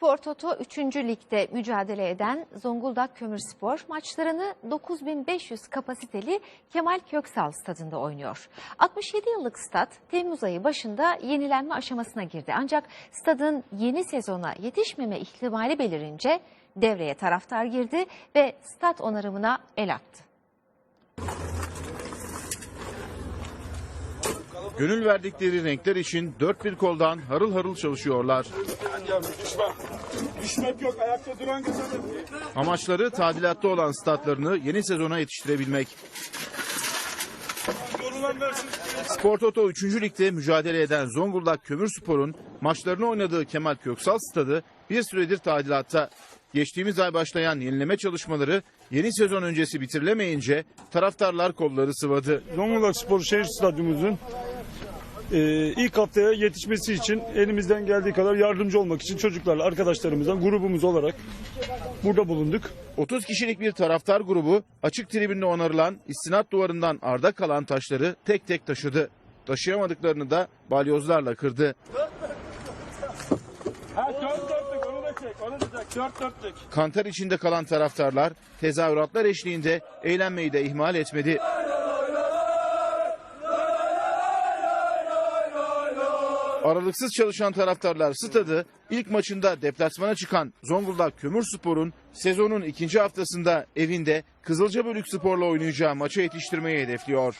Toto 3. Lig'de mücadele eden Zonguldak Kömürspor maçlarını 9500 kapasiteli Kemal Köksal stadında oynuyor. 67 yıllık stat Temmuz ayı başında yenilenme aşamasına girdi. Ancak stadın yeni sezona yetişmeme ihtimali belirince devreye taraftar girdi ve stat onarımına el attı. Gönül verdikleri renkler için dört bir koldan harıl harıl çalışıyorlar. Düşmek. Amaçları tadilatta olan statlarını yeni sezona yetiştirebilmek. Spor Toto 3. Lig'de mücadele eden Zonguldak Kömürspor'un maçlarını oynadığı Kemal Köksal Stadı bir süredir tadilatta. Geçtiğimiz ay başlayan yenileme çalışmaları yeni sezon öncesi bitirilemeyince taraftarlar kolları sıvadı. Zonguldak Spor Şehir Stadyumumuzun ilk haftaya yetişmesi için elimizden geldiği kadar yardımcı olmak için çocuklarla arkadaşlarımızdan grubumuz olarak burada bulunduk. 30 kişilik bir taraftar grubu açık tribünde onarılan istinat duvarından arda kalan taşları tek tek taşıdı. Taşıyamadıklarını da balyozlarla kırdı. Ha dört dörtlük onu da çek. Onu da çek. Dört dörtlük. Kantar içinde kalan taraftarlar tezahüratlar eşliğinde eğlenmeyi de ihmal etmedi. Aralıksız çalışan taraftarlar stadı ilk maçında deplasmana çıkan Zonguldak Kömürspor'un sezonun ikinci haftasında evinde Kızılcabölük Spor'la oynayacağı maça yetiştirmeyi hedefliyor.